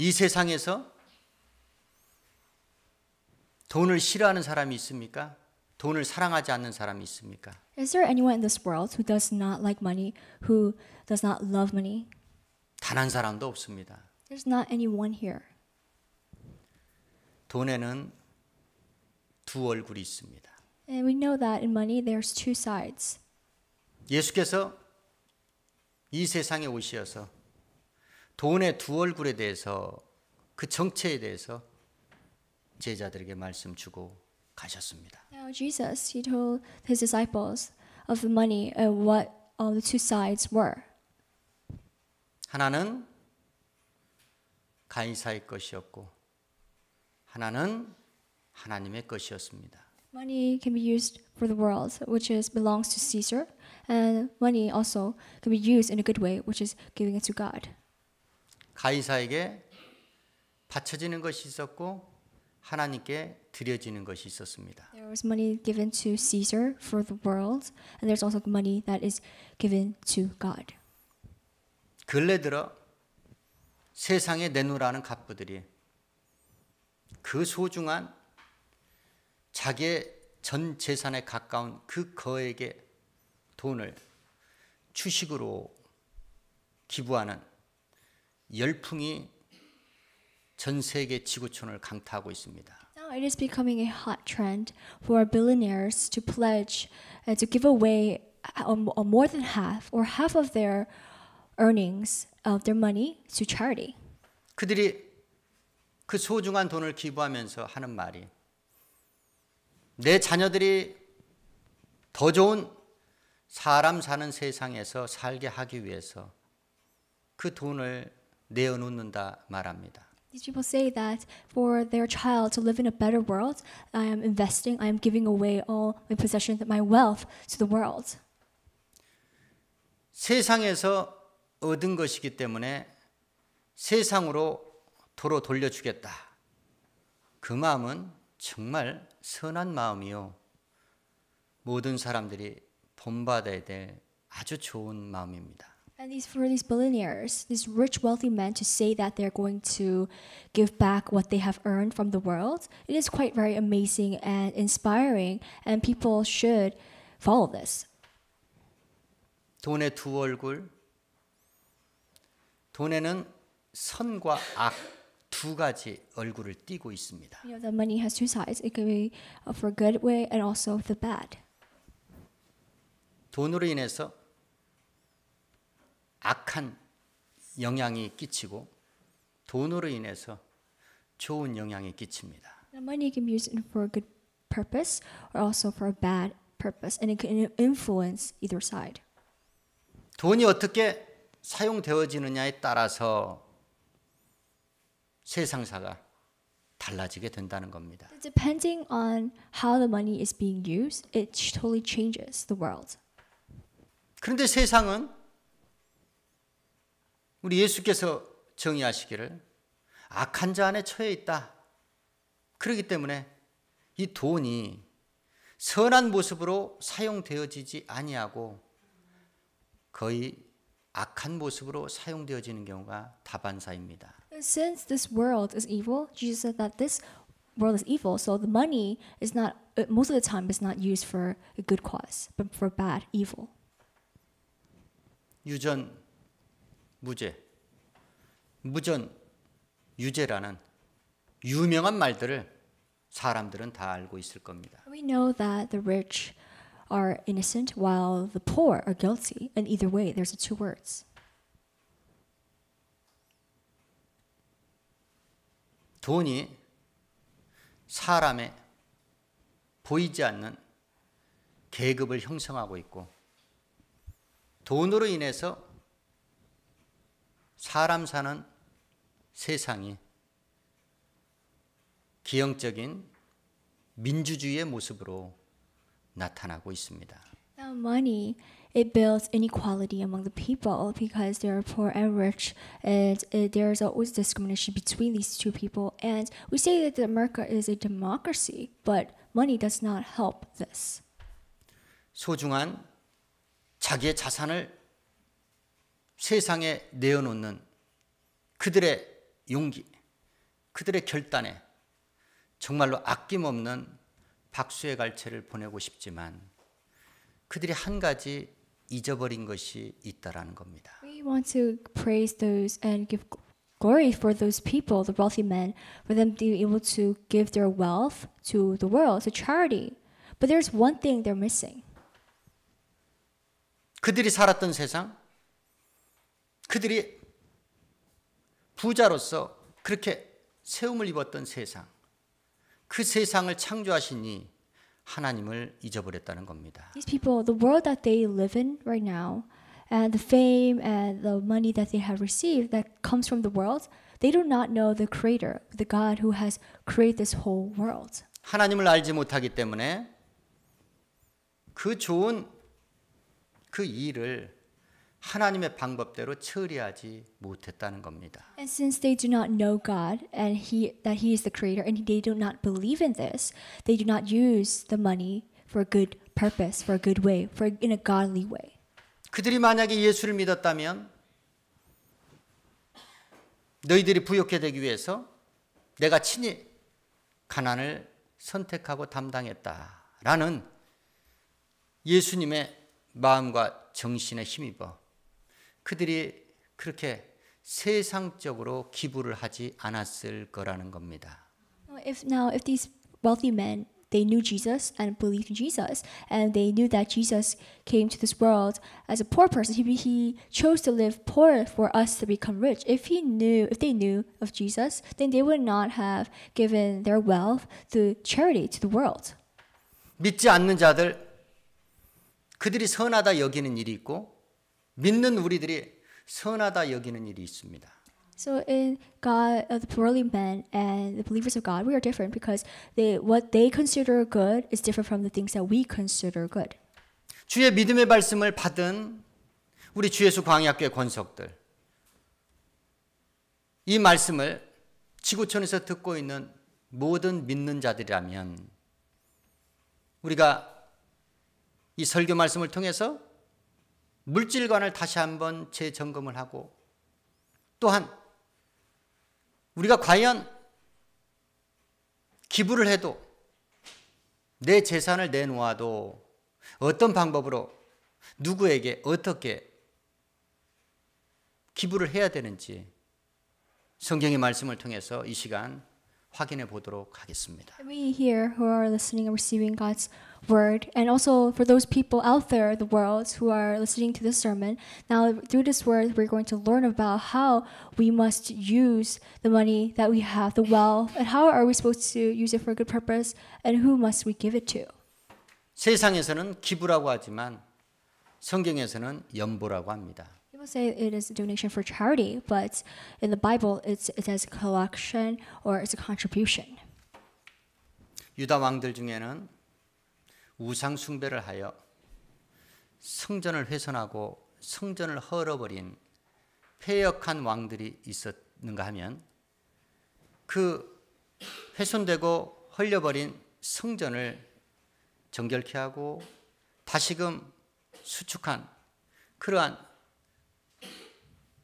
이 세상에서 돈을 싫어하는 사람이 있습니까? 돈을 사랑하지 않는 사람이 있습니까? Is there anyone in this world who does not like money, who does not love money? 단 한 사람도 없습니다. There's not anyone here. 돈에는 두 얼굴이 있습니다. And we know that in money there's two sides. 예수께서 이 세상에 오시어서 돈의 두 얼굴에 대해서 그 정체에 대해서 제자들에게 말씀 주고 가셨습니다. Now Jesus, he told his disciples of the money and what all the two sides were. 하나는 가이사의 것이었고 하나는 하나님의 것이었습니다. Money can be used for the world, which is belongs to Caesar, and money also can be used in a good way, which is giving it to God. 가이사에게 바쳐지는 것이 있었고 하나님께 드려지는 것이 있었습니다. There was money given to Caesar for the world, and there's also money that is given to God. 근래 들어 세상에 내놓으라는 갑부들이 그 소중한 자기의 전 재산에 가까운 그 거액의 돈을 주식으로 기부하는 열풍이 전 세계 지구촌을 강타하고 있습니다. Now it is becoming a hot trend for billionaires to pledge and to give away um, uh, more than half or half of their earnings of their money to charity. 그들이 그 소중한 돈을 기부하면서 하는 말이 내 자녀들이 더 좋은 사람 사는 세상에서 살게 하기 위해서 그 돈을 내어놓는다 말합니다. These people say that for their child to live in a better world, I am investing, I am giving away all my possessions, my wealth to the world. 세상에서 얻은 것이기 때문에 세상으로 도로 돌려주겠다. 그 마음은 정말 선한 마음이요. 모든 사람들이 본받아야 될 아주 좋은 마음입니다. And these for these billionaires, these rich, wealthy men, to say that they're going to give back what they have earned from the world, it is quite very amazing and inspiring, and people should follow this. 돈의 두 얼굴. 돈에는 선과 악 두 가지 얼굴을 띠고 있습니다. You know, the money has two sides. It can be uh, for good way and also the bad. 돈으로 인해서 악한 영향이 끼치고 돈으로 인해서 좋은 영향이 끼칩니다. Money can be used for a good purpose or also for a bad purpose, and it can influence either side. 돈이 어떻게 사용되어지느냐에 따라서 세상사가 달라지게 된다는 겁니다. Depending on how the money is being used, it totally changes the world. 그런데 세상은 우리 예수께서 정의하시기를 악한 자 안에 처해 있다. 그렇기 때문에 이 돈이 선한 모습으로 사용되어지지 아니하고 거의 악한 모습으로 사용되어지는 경우가 다반사입니다. Since this world is evil, Jesus said that this world is evil, so the money is not uh, most of the time is not used for a good cause, but for bad, evil. 유전 무죄, 무전 유죄라는 유명한 말들을 사람들은 다 알고 있을 겁니다. We know that the rich are innocent while the poor are guilty, and either way, there's the two words. 돈이 사람의 보이지 않는 계급을 형성하고 있고 돈으로 인해서 사람 사는 세상이 기형적인 민주주의의 모습으로 나타나고 있습니다. Now, money it builds inequality among the people because they are poor and rich, and uh, there is always discrimination between these two people. And we say that America is a democracy, but money does not help this. 소중한 자기의 자산을 세상에 내어놓는 그들의 용기, 그들의 결단에 정말로 아낌없는 박수의 갈채를 보내고 싶지만 그들이 한 가지 잊어버린 것이 있다라는 겁니다. We want to praise those and give glory for those people, the wealthy men, for them to be able to give their wealth to the world, to charity. But there's one thing they're missing. 그들이 살았던 세상, 그들이 부자로서 그렇게 세움을 입었던 세상, 그 세상을 창조하신 이 하나님을 잊어버렸다는 겁니다. These people, the world that they live in right now, and the fame and the money that they have received that comes from the world, they do not know the creator, the God who has created this whole world. 하나님을 알지 못하기 때문에 그 좋은 그 일을 하나님의 방법대로 처리하지 못했다는 겁니다. And since they do not know God and he that he is the creator and they do not believe in this, they do not use the money for a good purpose, for a good way, for in a godly way. 그들이 만약에 예수를 믿었다면 너희들이 부욕해 되기 위해서 내가 친히 가난을 선택하고 담당했다라는 예수님의 마음과 정신에 힘입어 그들이 그렇게 세상적으로 기부를 하지 않았을 거라는 겁니다. If now if these wealthy men they knew Jesus and believed in Jesus and they knew that Jesus came to this world as a poor person he, he chose to live poor for us to become rich if he knew if they knew of Jesus then they would not have given their wealth to charity to the world 믿지 않는 자들 그들이 선하다 여기는 일이 있고 믿는 우리들이 선하다 여기는 일이 있습니다. So in God, uh, the worldly men and the believers of God, we are different because they what they consider good is different from the things that we consider good. 주의 믿음의 말씀을 받은 우리 주 예수 광야교회 권속들 이 말씀을 지구촌에서 듣고 있는 모든 믿는 자들이라면 우리가 이 설교 말씀을 통해서 물질관을 다시 한번 재점검을 하고 또한 우리가 과연 기부를 해도 내 재산을 내놓아도 어떤 방법으로 누구에게 어떻게 기부를 해야 되는지 성경의 말씀을 통해서 이 시간 확인해 보도록 하겠습니다. We here who are listening and receiving God's word, and also for those people out there, the world, who are listening to this sermon, now through this word, we're going to learn about how we must use the money that we have, the wealth, and how are we supposed to use it for a good purpose, and who must we give it to. 세상에서는 기부라고 하지만 성경에서는 연보라고 합니다. People say it is a donation for charity, but in the Bible, it's it a collection or it's a contribution. 유다 왕들 중에는 우상 숭배를 하여 성전을 훼손하고 성전을 헐어버린 폐역한 왕들이 있었는가 하면 그 훼손되고 헐려버린 성전을 정결케 하고 다시금 수축한 그러한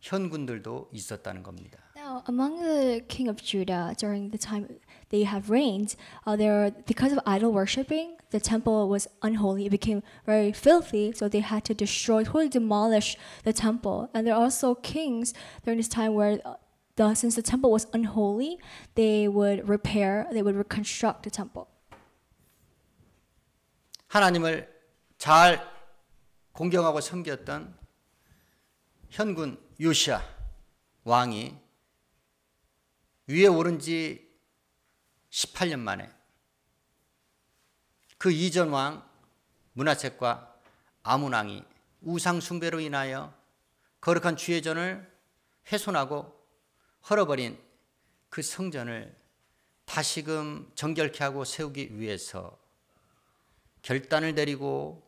현군들도 있었다는 겁니다. Now, among the king of Judah during the time they have reigned, uh, there because of idol worshiping, the temple was unholy. It became very filthy, so they had to destroy, totally demolish the temple. And there are also kings during this time where. uh, The, since the temple was unholy, they would repair, they would reconstruct the temple. 하나님을 잘 공경하고 섬겼던 현군 요시아 왕이 위에 오른 지 18년 만에 그 이전 왕 문하책과 아문 왕이 우상 숭배로 인하여 거룩한 주의 전을 훼손하고 헐어버린 그 성전을 다시금 정결케 하고 세우기 위해서 결단을 내리고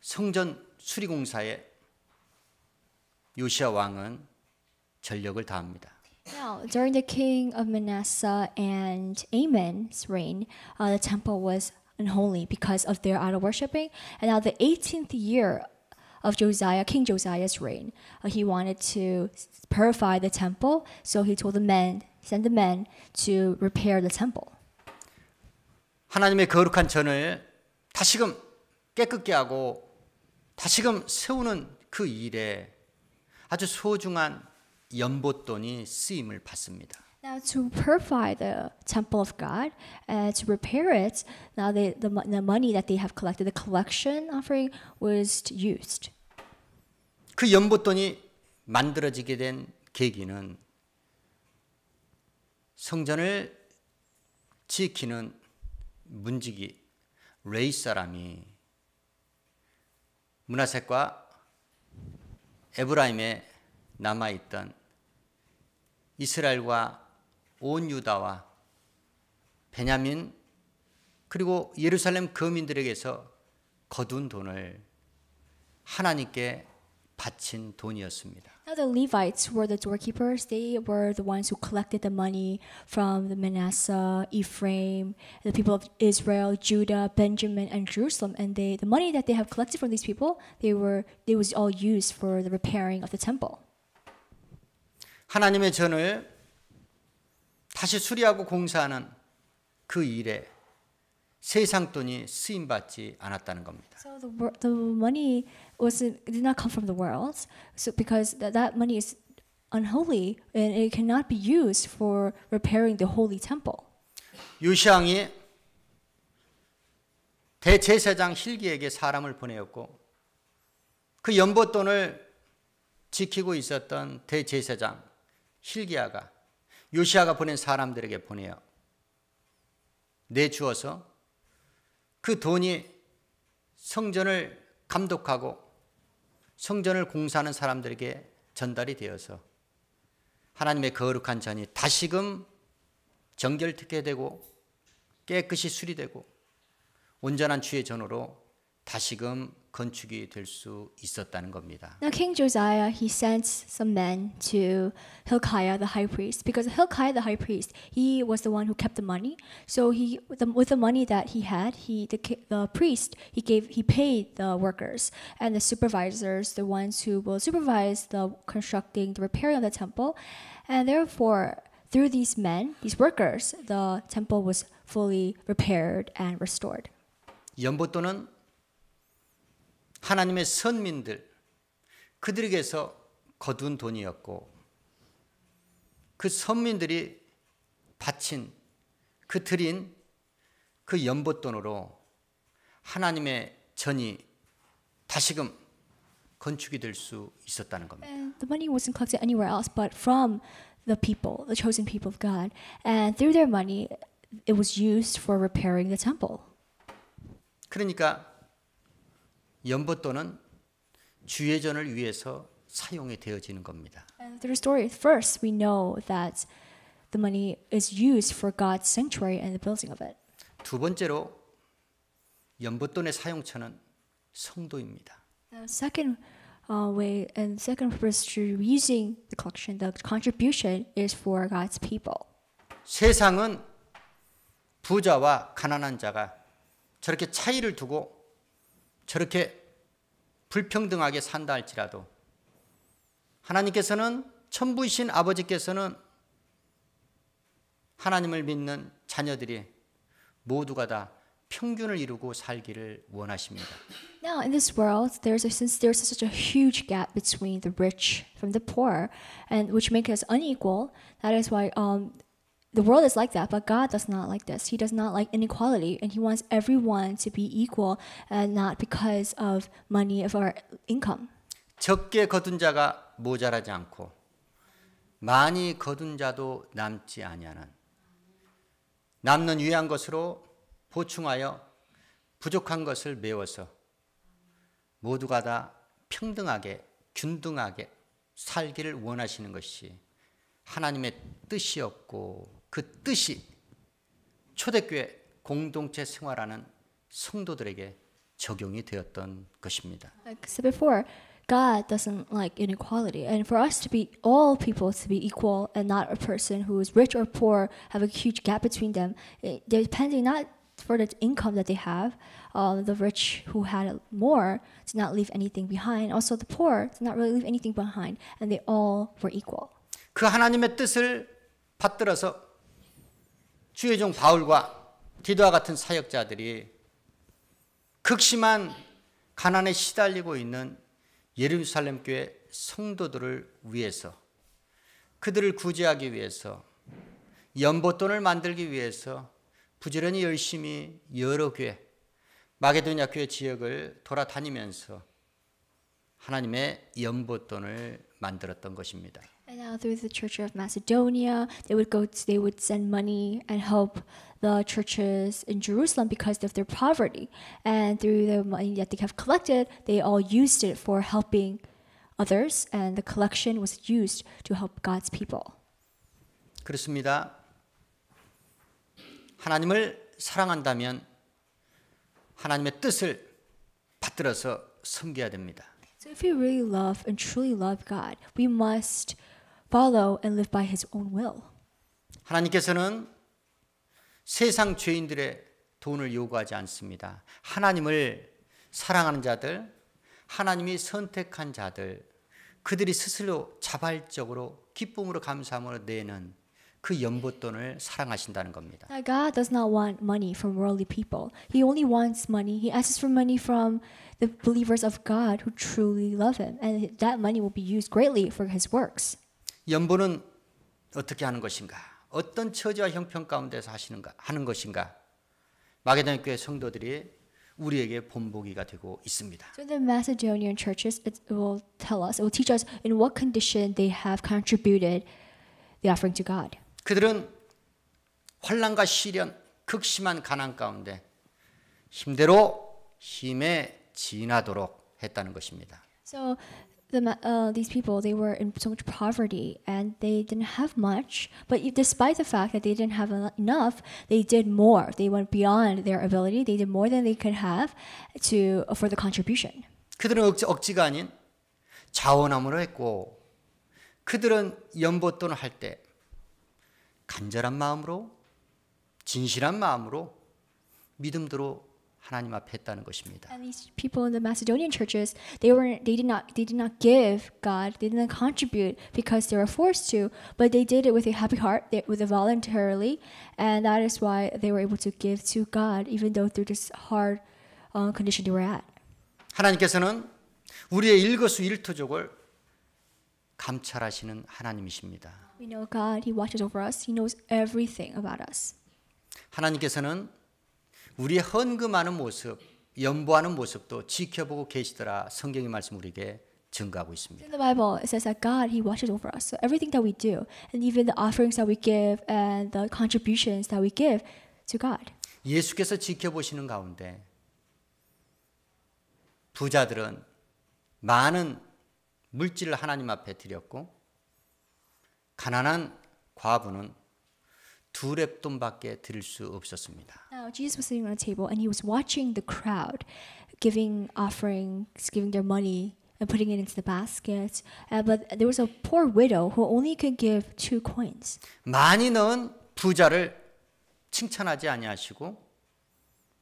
성전 수리공사에 요시아 왕은 전력을 다합니다. Now, during the king of Manasseh and Amon's reign, uh, the temple was unholy because of their idol worshiping. And now, the 18th year of Josiah, King Josiah's reign. Uh, he wanted to purify the temple, so he told the men, send the men to repair the temple. 하나님의 거룩한 전을 다시금 깨끗게 하고 다시금 세우는 그 일에 아주 소중한 연보돈이 쓰임을 받습니다. Now to purify the temple of God and to repair it, now they, the, the money that they have collected, the collection offering was used. 그 연보돈이 만들어지게 된 계기는 성전을 지키는 문지기 레이 사람이 문하색과 에브라임에 남아 있던 이스라엘과 온 유다와 베냐민 그리고 예루살렘 거민들에게서 거둔 돈을 하나님께 바친 돈이었습니다. Now the Levites were the doorkeepers. They were the ones who collected the money from the Manasseh, Ephraim, the people of Israel, Judah, Benjamin, and Jerusalem. And they, the money that they have collected from these people, they were, they was all used for the repairing of the temple. 하나님의 전을 다시 수리하고 공사하는 그 일에 세상 돈이 쓰임 받지 않았다는 겁니다. So the the money wasn't did not come from the world. So because that that money is unholy and it cannot be used for repairing the holy temple. 요시왕이 대제사장 hil기에게 사람을 보내었고 그 연보돈을 지키고 있었던 대제사장 hil기야가 요시아가 보낸 사람들에게 보내어 내주어서 그 돈이 성전을 감독하고 성전을 공사하는 사람들에게 전달이 되어서 하나님의 거룩한 전이 다시금 정결되게 되고 깨끗이 수리되고 온전한 주의 전으로 다시금 건축이 될 수 있었다는 겁니다. Now King Josiah he sent some men to Hilkiah the high priest because Hilkiah the high priest he was the one who kept the money. So he with the, with the money that he had, he the ki- the priest he gave he paid the workers and the supervisors, the ones who will supervise the constructing the repairing of the temple, and therefore through these men, these workers, the temple was fully repaired and restored. 연보돈은 하나님의 선민들 그들에게서 거둔 돈이었고 그 선민들이 바친 그 드린 그 연보돈으로 하나님의 전이 다시금 건축이 될 수 있었다는 겁니다. And the money wasn't collected anywhere else but from the people, the chosen people of God. And through their money, it was used for repairing the temple. 그러니까 연보돈은 주의 전을 위해서 사용이 되어지는 겁니다. And through the story, first we know that the money is used for God's sanctuary and the building of it. 두 번째로 연보돈의 사용처는 성도입니다. The second uh, way and second purpose to using the collection, the contribution is for God's people. 세상은 부자와 가난한 자가 저렇게 차이를 두고 저렇게 불평등하게 산다 할지라도 하나님께서는 천부이신 아버지께서는 하나님을 믿는 자녀들이 모두가 다 평균을 이루고 살기를 원하십니다. Now, in this world, there's a, since there's such a huge gap between the rich from the poor, and which makes us unequal. That is why um, the world is like that. But God does not like this. He does not like inequality, and He wants everyone to be equal, and not because of money of our income. 적게 거둔 자가 모자라지 않고 많이 거둔 자도 남지 아니하는 남는 유한 것으로 보충하여 부족한 것을 메워서 모두가 다 평등하게 균등하게 살기를 원하시는 것이 하나님의 뜻이었고 그 뜻이 초대교회 공동체 생활하는 성도들에게 적용이 되었던 것입니다. Like I said before, God doesn't like inequality, and for us to be all people to be equal and not a person who is rich or poor have a huge gap between them, depending not for the income that they have. Uh, the rich who had more did not leave anything behind. Also, the poor did not really leave anything behind, and they all were equal. 그 하나님의 뜻을 받들어서 주의 종 바울과 디도와 같은 사역자들이 극심한 가난에 시달리고 있는 예루살렘 교회 성도들을 위해서 그들을 구제하기 위해서 연보돈을 만들기 위해서 부지런히 열심히 여러 교회 마게도냐 교회 지역을 돌아다니면서 하나님의 연보돈을 만들었던 것입니다. And now through the Church of Macedonia, they would go. To, they would send money and help the churches in Jerusalem because of their poverty. And through the money that they have collected, they all used it for helping others, and the collection was used to help God's people. 그렇습니다. 하나님을 사랑한다면 하나님의 뜻을 받들어서 섬겨야 됩니다. So if we really love and truly love God, we must follow and live by His own will. 하나님께서는 세상 죄인들의 돈을 요구하지 않습니다. 하나님을 사랑하는 자들, 하나님이 선택한 자들, 그들이 스스로 자발적으로 기쁨으로 감사함으로 내는 그 연보돈을 사랑하신다는 겁니다. Now, God does not want money from worldly people. He only wants money. He asks for money from the believers of God who truly love Him, and that money will be used greatly for His works. 연보는 어떻게 하는 것인가? 어떤 처지와 형편 가운데서 하시는가? 하는 것인가? 마게도냐 교회 성도들이 우리에게 본보기가 되고 있습니다. So the Macedonian churches, it will tell us, it will teach us in what condition they have contributed the offering to God. 그들은 환란과 시련, 극심한 가난 가운데 힘대로 힘에 지나도록 했다는 것입니다. So the Ma- uh, these people they were in so much poverty and they didn't have much, but e- despite the fact that they didn't have eno- enough, they did more. They went beyond their ability. They did more than they could have to for the contribution. 그들은 억지, 억지가 아닌 자원함으로 했고 그들은 연보돈을 할 때 간절한 마음으로 진실한 마음으로 믿음대로 하나님 앞에 했다는 것입니다. And these people in the Macedonian churches, they were they did not they did not give God, they didn't contribute because they were forced to, but they did it with a happy heart, they, with it voluntarily, and that is why they were able to give to God even though through this hard uh, condition they were at. 하나님께서는 우리의 일거수일투족을 감찰하시는 하나님이십니다. We know God, He watches over us, He knows everything about us. 하나님께서는 우리의 헌금하는 모습, 연보하는 모습도 지켜보고 계시더라. 성경의 말씀 우리에게 증가하고 있습니다. In the Bible, it says that God, He watches over us. So everything that we do, and even the offerings that we give and the contributions that we give to God. 예수께서 지켜보시는 가운데 부자들은 많은 물질을 하나님 앞에 드렸고 가난한 과부는 두 랩돈밖에 드릴 수 없었습니다. Now Jesus was sitting on a table and he was watching the crowd giving offerings, giving their money and putting it into the basket. Uh, but there was a poor widow who only could give two coins. 많이 넣은 부자를 칭찬하지 아니하시고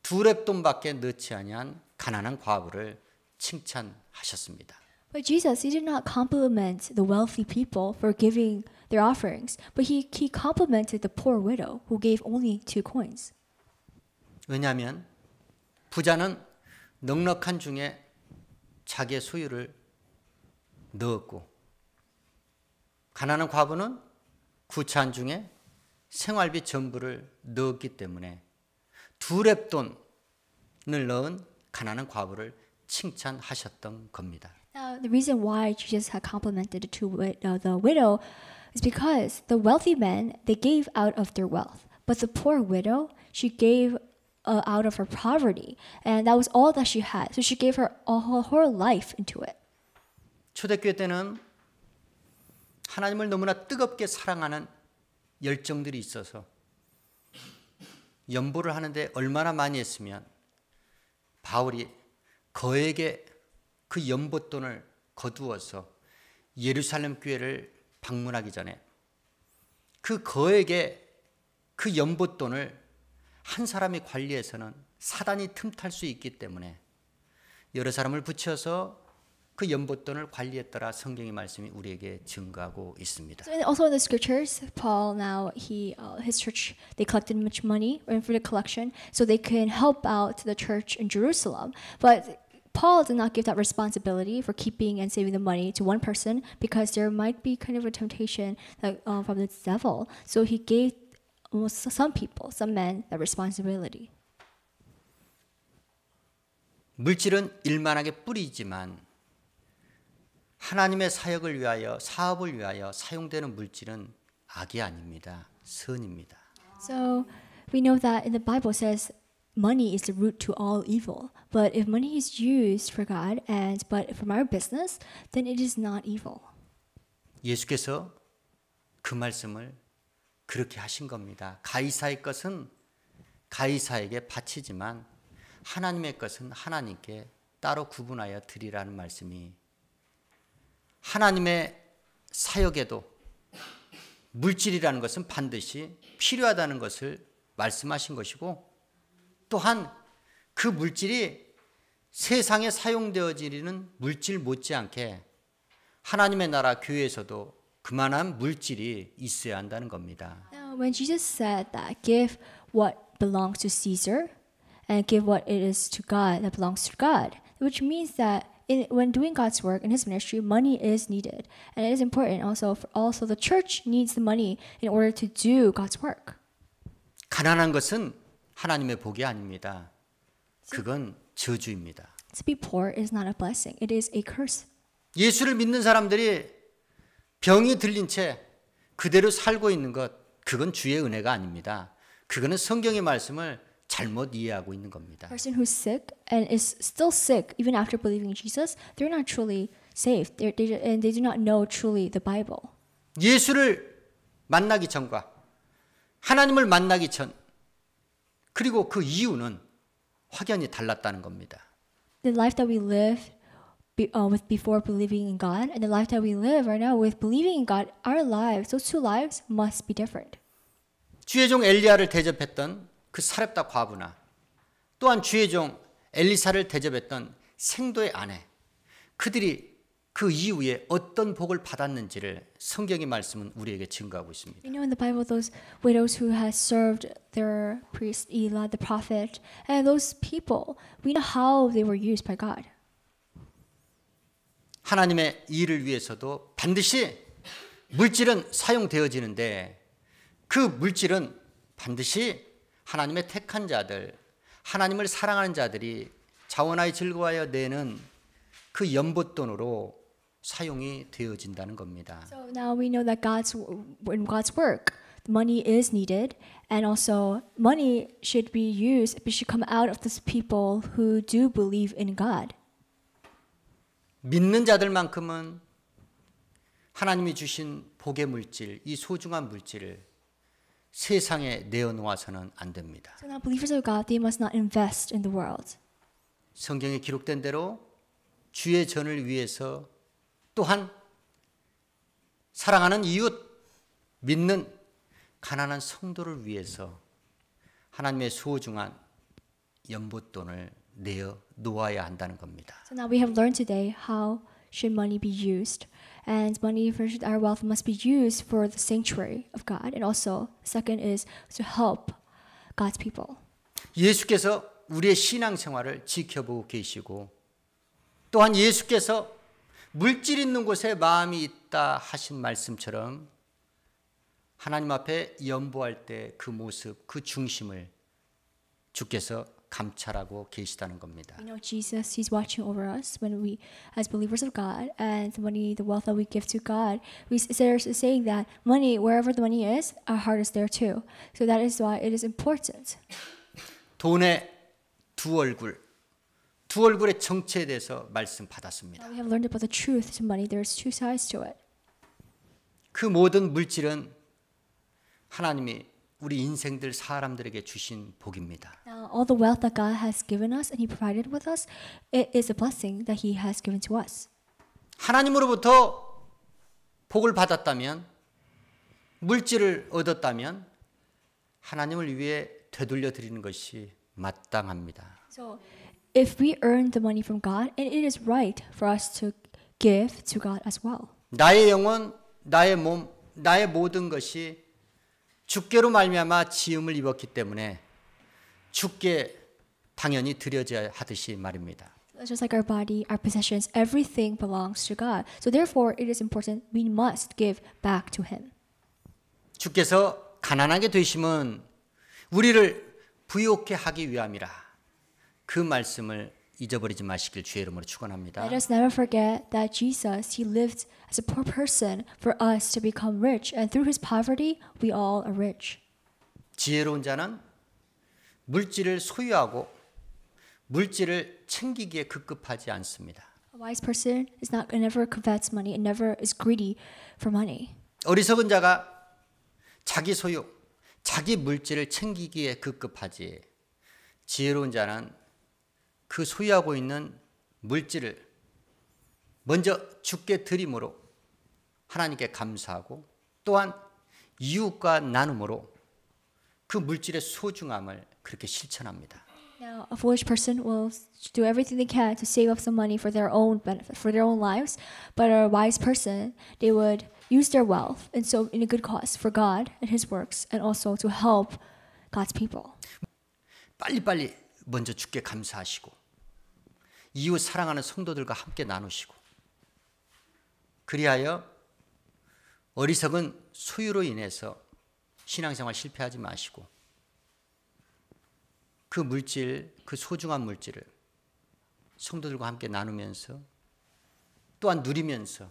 두 랩돈밖에 넣지 아니한 가난한 과부를 칭찬하셨습니다. But Jesus, he did not compliment the wealthy people for giving their offerings, but he, he complimented the poor widow who gave only two coins. 왜냐하면 부자는 넉넉한 중에 자기의 소유를 넣었고 가난한 과부는 구차한 중에 생활비 전부를 넣었기 때문에 두 랩돈을 넣은 가난한 과부를 칭찬하셨던 겁니다. Now, the reason why Jesus had complimented the two uh, the widow is because the wealthy men they gave out of their wealth, but the poor widow she gave uh, out of her poverty, and that was all that she had. So she gave her all her whole life into it. 초대교회 때는 하나님을 너무나 뜨겁게 사랑하는 열정들이 있어서 연보를 하는데 얼마나 많이 했으면 바울이 거에게 그 연보돈을 거두어서 예루살렘 교회를 방문하기 전에 그 거에게 그 연보돈을 한 사람이 관리해서는 사단이 틈탈 수 있기 때문에 여러 사람을 붙여서 그 연못돈을 관리했더라 성경의 말씀이 우리에게 증거하고 있습니다. So in- also in the scriptures, Paul now he uh, his church they collected much money for the collection so they can help out the church in Jerusalem. But Paul did not give that responsibility for keeping and saving the money to one person because there might be kind of a temptation that, uh, from the devil. So he gave almost some people, some men, that responsibility. 물질은 일만하게 뿌리지만 하나님의 사역을 위하여 사업을 위하여 사용되는 물질은 악이 아닙니다. 선입니다. So we know that in the Bible says money is the root to all evil. But if money is used for God and but from our business, then it is not evil. 예수께서 그 말씀을 그렇게 하신 겁니다. 가이사의 것은 가이사에게 바치지만 하나님의 것은 하나님께 따로 구분하여 드리라는 말씀이 하나님의 사역에도 물질이라는 것은 반드시 필요하다는 것을 말씀하신 것이고 또한 그 물질이 세상에 사용되어지는 물질 못지않게 하나님의 나라 교회에서도 그만한 물질이 있어야 한다는 겁니다. Now, when Jesus said that give what belongs to Caesar and give what it is to God that belongs to God, which means that in, when doing God's work in His ministry, money is needed, and it is important. Also, for, also the church needs the money in order to do God's work. 가난한 것은 하나님의 복이 아닙니다. 그건 저주입니다. To be poor is not a blessing; it is a curse. 예수를 믿는 사람들이 병이 들린 채 그대로 살고 있는 것, 그건 주의 은혜가 아닙니다. 그거는 성경의 말씀을 잘못 이해하고 있는 겁니다. person who's sick and is still sick even after believing in Jesus, they're not truly saved. They're, they, and they do not know truly the Bible. 예수를 만나기 전과 하나님을 만나기 전 그리고 그 이유는 확연히 달랐다는 겁니다. The life that we live be, uh, with before believing in God and the life that we live right now with believing in God, our lives, those two lives must be different. 주의 종 엘리야를 대접했던 그 사렙다 과부나 또한 주의 종 엘리사를 대접했던 생도의 아내 그들이 그 이후에 어떤 복을 받았는지를 성경의 말씀은 우리에게 증거하고 있습니다. We know in the Bible those widows who had served their priest Eli the prophet, and those people, we know how they were used by God. 하나님의 일을 위해서도 반드시 물질은 사용되어지는데 그 물질은 반드시 하나님의 택한 자들, 하나님을 사랑하는 자들이 자원하여 즐거워하여 내는 그 연못돈으로 사용이 되어진다는 겁니다. So now we know that God's in God's work, money is needed, and also money should be used. It should come out of those people who do believe in God. 믿는 자들만큼은 하나님이 주신 복의 물질, 이 소중한 물질을 세상에 내어놓아서는 안 됩니다. So now believers of God, they must not invest in the world. 성경에 기록된 대로 주의 전을 위해서 또한 사랑하는 이웃, 믿는 가난한 성도를 위해서 하나님의 소중한 연못돈을 내어 놓아야 한다는 겁니다. So now we have learned today how should money be used, and money for our wealth must be used for the sanctuary of God, and also second is to help God's people. 예수께서 우리의 신앙생활을 지켜보고 계시고 또한 예수께서 물질 있는 곳에 마음이 있다 하신 말씀처럼 하나님 앞에 연보할 때 그 모습, 그 중심을 주께서 감찰하고 계시다는 겁니다. We know Jesus, He's watching over us when we, as believers of God, and the money, the wealth that we give to God. We are saying that money, wherever the money is, our heart is there too. So that is why it is important. 돈의 두 얼굴, 두 얼굴의 정체에 대해서 말씀 받았습니다. We have learned about the truth to money. There's two sides to it. 그 모든 물질은 하나님이 우리 인생들 사람들에게 주신 복입니다. Now, all the wealth that God has given us and He provided with us, it is a blessing that He has given to us. 하나님으로부터 복을 받았다면 물질을 얻었다면 하나님을 위해 되돌려 드리는 것이 마땅합니다. So if we earn the money from God, and it is right for us to give to God as well. 나의 영혼, 나의 몸, 나의 모든 것이 주께로 말미암아 지음을 입었기 때문에 주께 당연히 드려져야 하듯이 말입니다. Just like our body, our possessions, everything belongs to God. So therefore, it is important we must give back to Him. 주께서 가난하게 되심은 우리를 부유케 하기 위함이라. 그 말씀을 잊어버리지 마시길 주의 이름으로 축원합니다. Let us never forget that Jesus, He lived as a poor person for us to become rich, and through His poverty, we all are rich. 지혜로운 자는 물질을 소유하고 물질을 챙기기에 급급하지 않습니다. A wise person is not never covets money and never is greedy for money. 어리석은 자가 자기 소유, 자기 물질을 챙기기에 급급하지. 지혜로운 자는 그 소유하고 있는 물질을 먼저 주께 드림으로 하나님께 감사하고 또한 이웃과 나눔으로 그 물질의 소중함을 그렇게 실천합니다. Now, a foolish person will do everything they can to save up some money for their own benefit, for their own lives. But a wise person, they would use their wealth and so in a good cause for God and His works, and also to help God's people. 빨리 빨리 먼저 주께 감사하시고 이웃 사랑하는 성도들과 함께 나누시고 그리하여 어리석은 소유로 인해서 신앙생활 실패하지 마시고 그 물질, 그 소중한 물질을 성도들과 함께 나누면서 또한 누리면서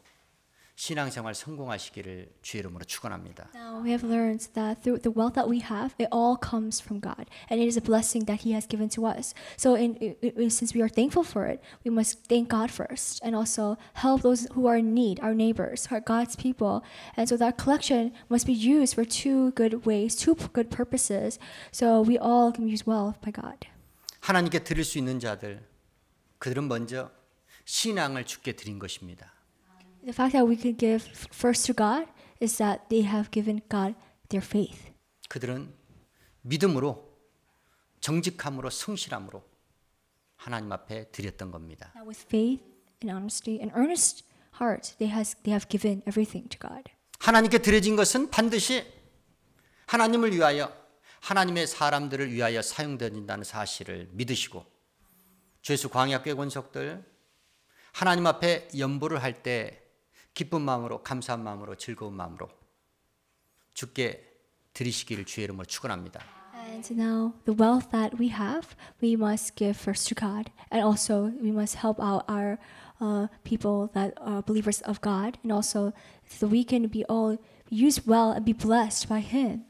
신앙생활 성공하시기를 주의 이름으로 축원합니다. Now we have learned that through the wealth that we have, it all comes from God, and it is a blessing that He has given to us. So, in, i- i- since we are thankful for it, we must thank God first, and also help those who are in need, our neighbors, our God's people. And so that collection must be used for two good ways, two good purposes. So we all can use well by God. 하나님께 드릴 수 있는 자들 그들은 먼저 신앙을 주께 드린 것입니다. The fact that we can give first to God is that they have given God their faith. 그들은 믿음으로 정직함으로 성실함으로 하나님 앞에 드렸던 겁니다. Now, with faith and honesty and earnest heart, they has they have given everything to God. 하나님께 드려진 것은 반드시 하나님을 위하여 하나님의 사람들을 위하여 사용된다는 사실을 믿으시고 죄수 광야교회 권속들 하나님 앞에 연보를 할 때 기쁜 마음으로 감사한 마음으로 즐거운 마음으로 주께 드리시기를 주의 이름으로 축원합니다. And now, the wealth that we have, we must give first to God, and also we must help out our uh, people that are believers of God, and also so we can be all used well and be blessed by Him.